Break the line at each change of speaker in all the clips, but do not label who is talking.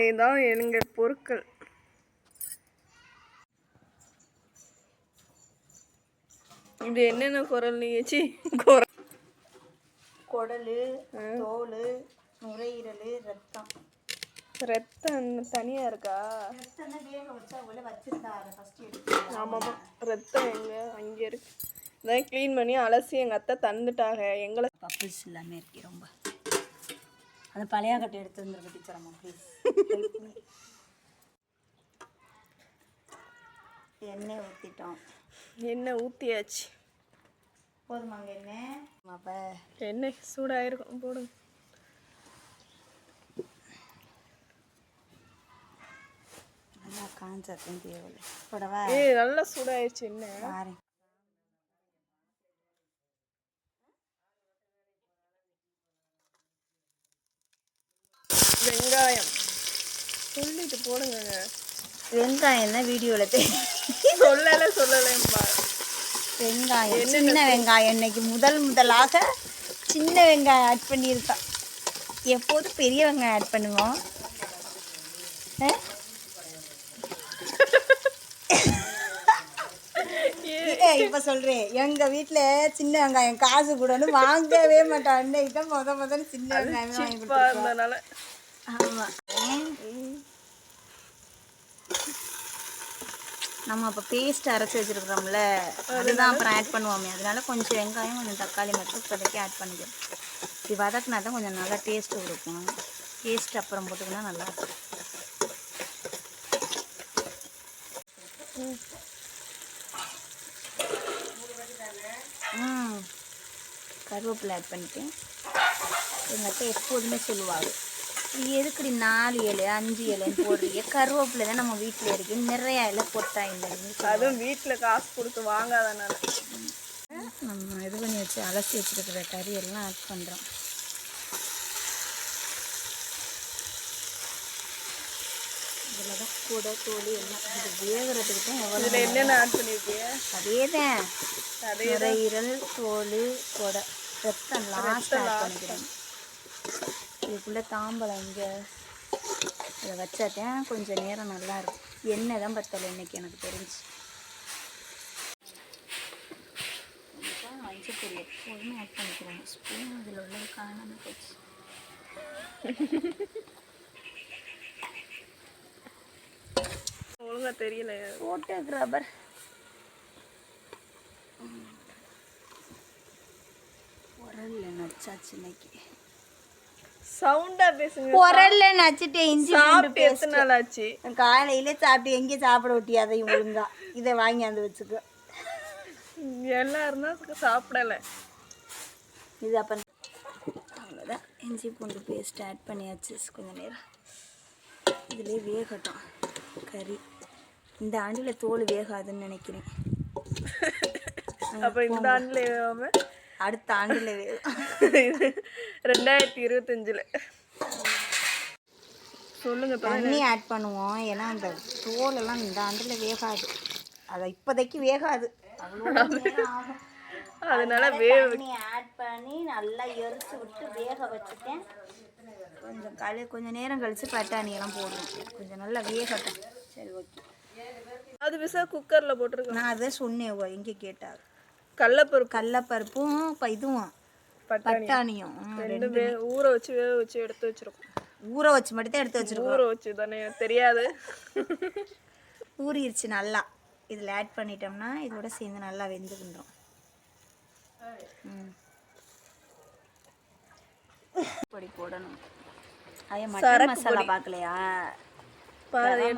இதுதான் எங்கள் பொருட்கள். இது என்னென்ன குரல் நீச்சி குரல்.
குடல் தோல் நுரையீரல் ரத்தம்.
ரத்தம் தனியாக இருக்கா? ஆமாம்மா ரத்தம் எங்கே அங்கே இருக்கு. இதான் க்ளீன் பண்ணி அலசி எங்கள் அத்தை தந்துட்டாங்க. எங்களை
பப்பிள்ஸ் இல்லாமல் இருக்கே ரொம்ப. அந்த பழைய கட்டை எடுத்து வந்துருக்க டீச்சர் அம்மா ப்ளீஸ் எண்ணெய் ஊற்றிட்டோம்
எண்ணெய் ஊற்றியாச்சு
போதுமாங்க எண்ணெய். அப்போ
எண்ணெய் சூடாயிருக்கும் போடுங்க.
நல்லா காஞ்சாத்தையும் தேவையில்லை. போடவா?
ஏய் நல்லா சூடாயிருச்சு எண்ணெய்
பாருங்க
வெங்காயம் சொல்லிட்டு போடுங்க
வெங்காயம் தான் வீடியோவில் தெரியும்
சொல்லலை சொல்லலைம்பா
வெங்காயம் சின்ன வெங்காயம் இன்னைக்கு முதல் முதலாக சின்ன வெங்காயம் ஆட் பண்ணியிருக்கேன் எப்போதும் பெரிய வெங்காயம் ஆட் பண்ணுவோம்? இப்ப சொல்றேன். எங்க வீட்ல சின்ன வெங்காயம் காசு கூடன்னு வாங்கவே மாட்டான் அன்னைக்கு தான் முத முதல்ல சின்ன வெங்காயம் வாங்கி
சிப்பா இருந்தனால.
நம்ம அப்போ பேஸ்ட் அரைச்சி வச்சிருக்கிறோம்ல அதுதான் அப்புறம் ஆட் பண்ணுவோமே. அதனால கொஞ்சம் வெங்காயம் கொஞ்சம் தக்காளி மட்டும் இப்போதைக்கு ஆட் பண்ணிக்கிறோம். இது வதக்குனா தான் கொஞ்சம் நல்லா டேஸ்ட்டு கொடுக்கும். டேஸ்ட் அப்புறம் போட்டுக்கினா நல்லா இருக்கும். ம். கருவேப்பிலை ஆட் பண்ணிட்டேன். எங்கள் அத்தை எப்போதுமே சொல்லுவாங்க இது எதுக்குடி நாலு இலை அஞ்சு இலைன்னு போடுறீங்க? கருவேப்பிலை தான் நம்ம வீட்டில் இருக்கு. நிறைய இலை போட்டா இல்லைன்னு
அதுவும் வீட்டில் காசு கொடுத்து வாங்காதனால.
நம்ம இது பண்ணி வச்சு அலசி வச்சுருக்கிற கறி எல்லாம் ஆட் பண்ணுறோம் இதில் தான் கூட தோல் எல்லாம் இது வேகிறதுக்கு தான் எவ்வளோ
என்னென்ன ஆட் பண்ணியிருக்கீங்க
அதே தான் நுரையீரல் தோல் கொடை. ரத்தம் லாஸ்ட் ஆட் பண்ணிக்கிறேன். இதுக்குள்ளே தாம்பலம் இங்கே. இதை வச்சாதான் கொஞ்சம் நேரம் நல்லா இருக்கும் எண்ணெய் தான் பத்தலை இன்னைக்கு எனக்கு தெரிஞ்சு. மஞ்சள் பொடி எப்போதுமே ஆட் பண்ணிக்கிறேன் ஸ்பூன் இதில் உள்ளது காணாமல் போச்சு.
ஒழுங்கா தெரியல.
ஃபோட்டோகிராஃபர் உரல்ல நச்சாச்சு இன்னைக்கு.
சவுண்டா பேசுங்க
உரல்ல நச்சுட்டு இஞ்சி
சாப்பிட்டு எத்தனை நாள் ஆச்சு
காலையில சாப்பிட்டு எங்கேயும் சாப்பிட ஒட்டி அதையும் ஒழுங்கா. இதை வாங்கியாந்து வச்சுக்கோ.
எல்லாம் இருந்தா சாப்பிடல.
இது அப்போ அவ்வளோதான் இஞ்சி பூண்டு பேஸ்ட் ஆட் பண்ணியாச்சு. கொஞ்சம் நேரம். இதுலேயே வேகட்டும். கறி. இந்த ஆண்டில் தோல் வேகாதுன்னு நினைக்கிறேன்.
அப்ப இந்த ஆண்டுல ஏவாம
அடுத்த ஆண்டில்
ரெண்டாயிரத்தி இருபத்தஞ்சுல. சொல்லுங்க.
தண்ணி ஆட் பண்ணுவோம். ஏன்னா அந்த தோலெல்லாம் இந்த ஆண்டில் வேகாது. அதை இப்போதைக்கு வேகாது.
அதனால வே
தண்ணி ஆட் பண்ணி நல்லா எரிச்சு விட்டு வேக வச்சுட்டேன். கொஞ்சம் கழு கொஞ்சம் நேரம் கழிச்சு பட்டாணியெல்லாம் போடுவேன் கொஞ்சம் நல்லா வேகட்டும். சரி ஓகே
அது விசா குக்கர்ல போட்டிருக்கோம்.
நான் அதை சொன்னேன் எங்கே கேட்டார்
கடலப்பருப்பு
கடலப்பருப்பும் இப்போ இதுவும்
பட்டாணி
பட்டாணியும். ம்,
ரெண்டு வே ஊற வச்சு வேக வச்சு எடுத்து வச்சிருக்கோம்.
ஊற வச்சு மட்டும் தான் எடுத்து வச்சிருக்கோம்.
ஊற வச்சு தானே தெரியாது.
ஊறிடுச்சு நல்லா. இதில் ஆட் பண்ணிட்டோம்னா இதோட சேர்ந்து நல்லா வெந்துக்கின்றோம் பொடி போடணும். ஐயா மட்டன் மசாலா பார்க்கலையா?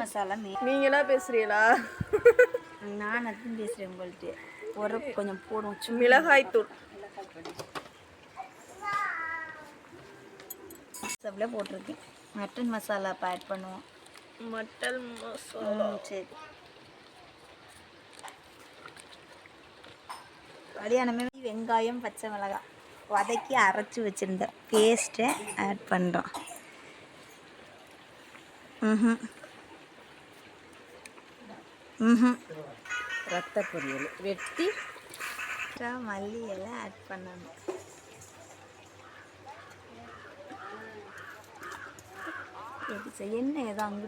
மசாலா
நீங்களா பேசுறீங்களா?
நான் அதுவும் பேசுகிறேன் உங்கள்கிட்ட. ஒரு கொஞ்சம் போடுவோம்.
மிளகாய் தூள்
சப்பில் போட்டிருக்கேன் மட்டன் மசாலா இப்போ ஆட் பண்ணுவோம்.
மட்டன் மசாலா.
சரி. கல்யாணமே வெங்காயம் பச்சை மிளகாய் வதக்கி அரைச்சி வச்சுருந்த பேஸ்ட்டை ஆட் பண்ணுறோம் ம் ம்
ரத்த பொரியல் வெட்டி
மல்லி இலை ஆட் பண்ணணும். என்ன ஏதோ அங்கே